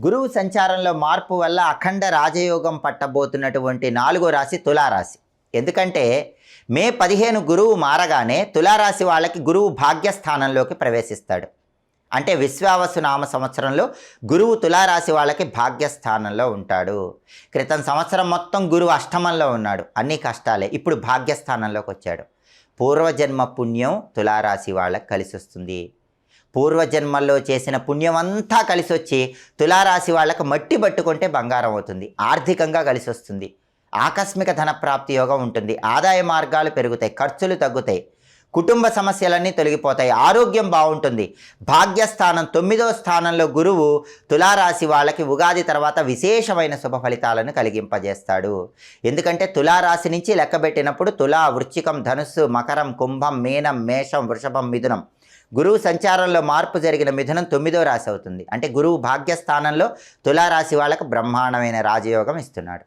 గురువు సంచారంలో మార్పు వల్ల అఖండ రాజయోగం పట్టబోతున్నటువంటి నాలుగో రాశి తులారాశి. ఎందుకంటే మే పదిహేను గురువు మారగానే తులారాశి వాళ్ళకి గురువు భాగ్యస్థానంలోకి ప్రవేశిస్తాడు. అంటే విశ్వావసు నామ సంవత్సరంలో గురువు తులారాశి వాళ్ళకి భాగ్యస్థానంలో ఉంటాడు. క్రితం సంవత్సరం మొత్తం గురువు అష్టమంలో ఉన్నాడు. అన్ని కష్టాలే. ఇప్పుడు భాగ్యస్థానంలోకి వచ్చాడు. పూర్వజన్మ పుణ్యం తులారాశి వాళ్ళకి కలిసి వస్తుంది పూర్వజన్మల్లో చేసిన పుణ్యమంతా కలిసి వచ్చి తులారాశి వాళ్ళకు మట్టి పట్టుకుంటే బంగారం అవుతుంది ఆర్థికంగా కలిసి వస్తుంది ఆకస్మిక ధన ప్రాప్తి యోగం ఉంటుంది ఆదాయ మార్గాలు పెరుగుతాయి ఖర్చులు తగ్గుతాయి కుటుంబ సమస్యలన్నీ తొలగిపోతాయి ఆరోగ్యం బాగుంటుంది. భాగ్యస్థానం తొమ్మిదో స్థానంలో గురువు తులారాశి వాళ్ళకి ఉగాది తర్వాత విశేషమైన శుభ ఫలితాలను కలిగింపజేస్తాడు. ఎందుకంటే తులారాశి నుంచి లెక్కబెట్టినప్పుడు తులా వృశ్చికం ధనుస్సు మకరం కుంభం మీనం మేషం వృషభం మిథునం గురువు సంచారంలో మార్పు జరిగిన మిథునం తొమ్మిదో రాశి అవుతుంది. అంటే గురువు భాగ్యస్థానంలో తులారాశి వాళ్ళకు బ్రహ్మాండమైన రాజయోగం ఇస్తున్నాడు.